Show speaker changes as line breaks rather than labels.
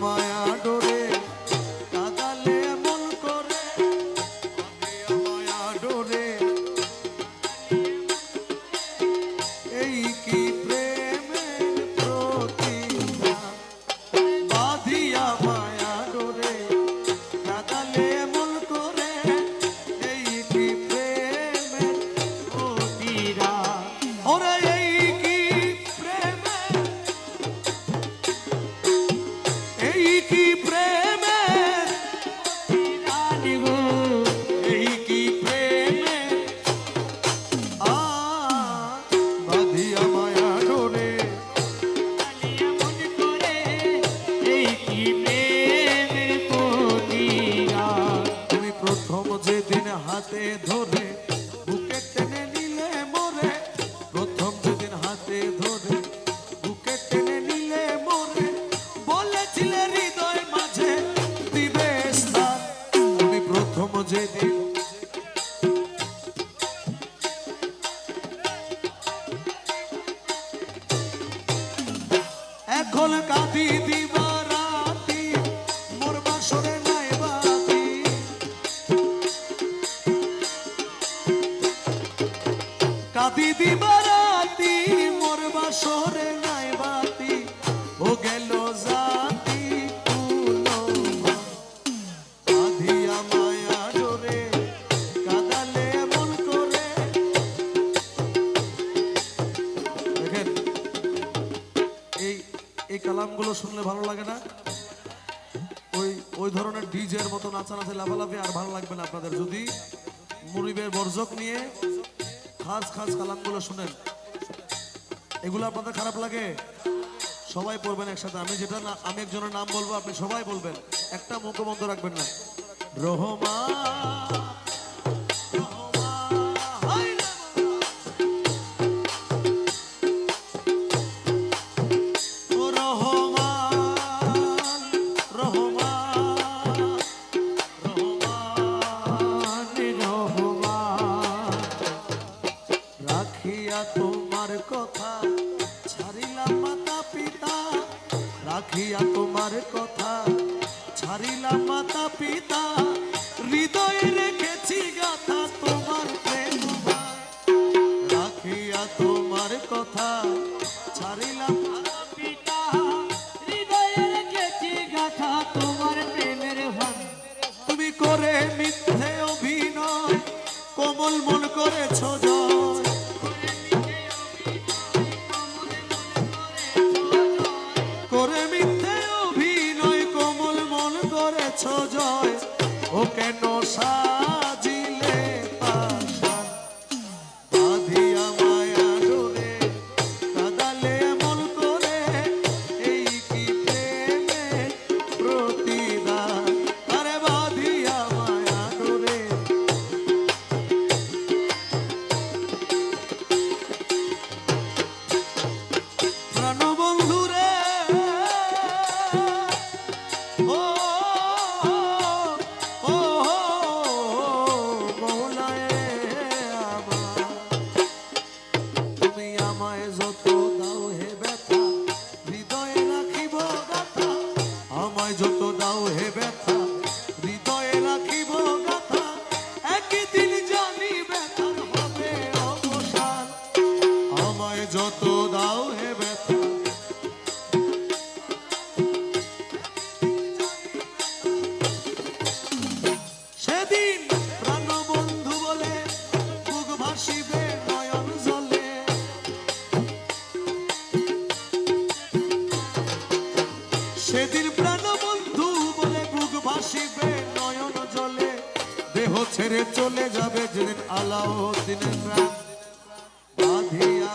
মায়া হাতে ধরে, বুকে টেনে নিলে প্রথম যেদিন হাতে ধরে, বুকে টেনে নিলে বলেছিলে হৃদয় মাঝে, দিবে প্রথম যেদিন এখন কাঁদি দিবা। কাঁদি দিবা রাতি মোর বাসরে ও গেল জাতি আধিয়া মায়া ডোরে কাদালে মন করে। দেখেন, এই এই কালামগুলো শুনলে ভালো লাগে না? ওই ওই ধরনের ডিজের মতো নাচানাচি লাফালাফি আর ভালো লাগবে না আপনাদের। যদি মুরিবের বর্জক নিয়ে খাস খাস কালামগুলো শুনেন। এগুলো আপনাদের খারাপ লাগে? সবাই পড়বেন একসাথে। আমি যেটা না আমি একজনের নাম বলব, আপনি সবাই বলবেন। একটা মুখ বন্ধ রাখবেন না। রহমা কথা, ছাড়িলাম মাতা পিতা, রাখিয়া তোমার কথা। ছাড়িলাম মাতা পিতা, হৃদয়ে রেখেছি গাথা তোমার প্রেম রাখিয়া তোমার কথা, ছাড়িলাম মাতা
পিতা, হৃদয়ে রেখেছি গাথা তোমার প্রেমের ভান
তুমি করে মিথ্যে অভিনয়, কোমল মন করেছ জয়। সার সেদিন প্রাণবন্ধু বলে বুক ভাসিবে দেহ ছেড়ে চলে যাবে যেদিন আলাও দিনের প্রাণ। বাঁধিয়া